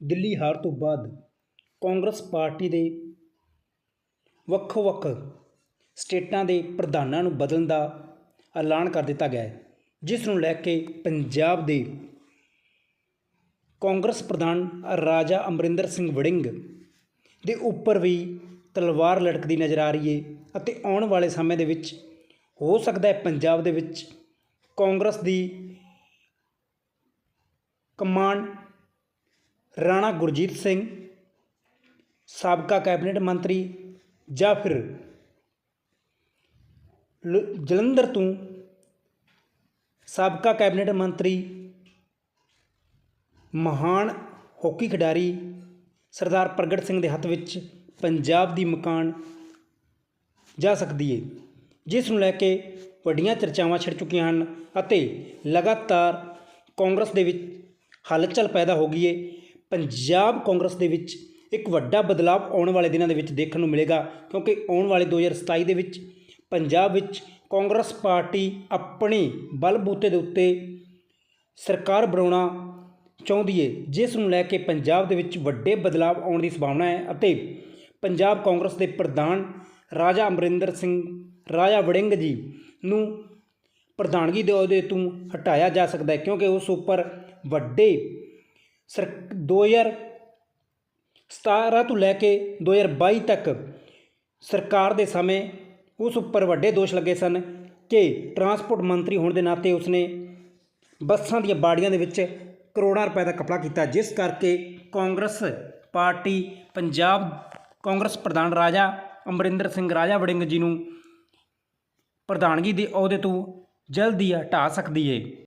ਦਿੱਲੀ ਹਾਰ ਤੋਂ ਬਾਅਦ ਕਾਂਗਰਸ ਪਾਰਟੀ ਦੇ ਵੱਖੋ ਵੱਖ ਸਟੇਟਾਂ ਦੇ ਪ੍ਰਧਾਨਾਂ ਨੂੰ ਬਦਲਣ ਦਾ ਐਲਾਨ ਕਰ ਦਿੱਤਾ ਗਿਆ ਹੈ, ਜਿਸ ਨੂੰ ਲੈ ਕੇ ਪੰਜਾਬ ਦੇ ਕਾਂਗਰਸ ਪ੍ਰਧਾਨ ਰਾਜਾ ਅਮਰਿੰਦਰ ਸਿੰਘ ਵੜਿੰਗ ਦੇ ਉੱਪਰ ਵੀ ਤਲਵਾਰ ਲਟਕਦੀ ਨਜ਼ਰ ਆ ਰਹੀ ਹੈ ਅਤੇ ਆਉਣ ਵਾਲੇ ਸਮੇਂ ਦੇ ਵਿੱਚ ਹੋ ਸਕਦਾ ਹੈ ਪੰਜਾਬ ਦੇ ਵਿੱਚ ਕਾਂਗਰਸ ਦੀ ਕਮਾਨ ਰਾਣਾ ਗੁਰਜੀਤ ਸਿੰਘ, ਸਾਬਕਾ ਕੈਬਨਿਟ ਮੰਤਰੀ ਜਾਂ ਫਿਰ ਲ- ਜਲੰਧਰ ਤੋਂ ਸਾਬਕਾ ਕੈਬਨਿਟ ਮੰਤਰੀ, ਮਹਾਨ ਹਾਕੀ ਖਿਡਾਰੀ ਸਰਦਾਰ ਪ੍ਰਗਟ ਸਿੰਘ ਦੇ ਹੱਥ ਵਿੱਚ ਪੰਜਾਬ ਦੀ ਮਕਾਨ ਜਾ ਸਕਦੀ ਹੈ ਜਿਸ ਨੂੰ ਲੈ ਕੇ ਵੱਡੀਆਂ ਚਰਚਾਵਾਂ ਛਿੜ ਚੁੱਕੀਆਂ ਹਨ ਅਤੇ ਲਗਾਤਾਰ ਕਾਂਗਰਸ ਦੇ ਵਿੱਚ ਹਲਚਲ ਪੈਦਾ ਹੋ ਗਈ ਹੈ ਪੰਜਾਬ ਕਾਂਗਰਸ ਦੇ ਵਿੱਚ ਇੱਕ ਵੱਡਾ ਬਦਲਾਅ ਆਉਣ ਵਾਲੇ ਦਿਨਾਂ ਦੇ ਵਿੱਚ ਦੇਖਣ ਨੂੰ ਮਿਲੇਗਾ, ਕਿਉਂਕਿ ਆਉਣ ਵਾਲੇ 2027 ਦੇ ਵਿੱਚ ਪੰਜਾਬ ਵਿੱਚ ਕਾਂਗਰਸ ਪਾਰਟੀ ਆਪਣੇ ਬਲਬੂਤੇ ਦੇ ਉੱਤੇ ਸਰਕਾਰ ਬਣਾਉਣਾ ਚਾਹੁੰਦੀ ਹੈ ਜਿਸ ਨੂੰ ਲੈ ਕੇ ਪੰਜਾਬ ਦੇ ਵਿੱਚ ਵੱਡੇ ਬਦਲਾਅ ਆਉਣ ਦੀ ਸੰਭਾਵਨਾ ਹੈ ਅਤੇ ਪੰਜਾਬ ਕਾਂਗਰਸ ਦੇ ਪ੍ਰਧਾਨ ਰਾਜਾ ਅਮਰਿੰਦਰ ਸਿੰਘ, ਰਾਜਾ ਵੜਿੰਗ ਜੀ ਨੂੰ ਪ੍ਰਧਾਨਗੀ ਦੇ ਅਹੁਦੇ ਤੋਂ ਹਟਾਇਆ ਜਾ ਸਕਦਾ ਹੈ, ਕਿਉਂਕਿ ਉਸ ਉੱਪਰ ਵੱਡੇ ਸਰ 2017 ਤੋਂ ਲੈ ਕੇ 2022 ਤੱਕ ਸਰਕਾਰ ਦੇ ਸਮੇਂ ਉਸ ਉੱਪਰ ਵੱਡੇ ਦੋਸ਼ ਲੱਗੇ ਸਨ ਕਿ ਟਰਾਂਸਪੋਰਟ ਮੰਤਰੀ ਹੋਣ ਦੇ ਨਾਤੇ ਉਸਨੇ ਬੱਸਾਂ ਦੀਆਂ ਬਾੜੀਆਂ ਦੇ ਵਿੱਚ ਕਰੋੜਾਂ ਰੁਪਏ ਦਾ ਕਪੜਾ ਕੀਤਾ, ਜਿਸ ਕਰਕੇ ਕਾਂਗਰਸ ਪਾਰਟੀ ਪੰਜਾਬ ਕਾਂਗਰਸ ਪ੍ਰਧਾਨ ਰਾਜਾ ਅਮਰਿੰਦਰ ਸਿੰਘ ਰਾਜਾ ਵੜਿੰਗ ਜੀ ਨੂੰ ਪ੍ਰਧਾਨਗੀ ਦੇ ਅਹੁਦੇ ਤੋਂ ਜਲਦੀ ਹਟਾ ਸਕਦੀ ਹੈ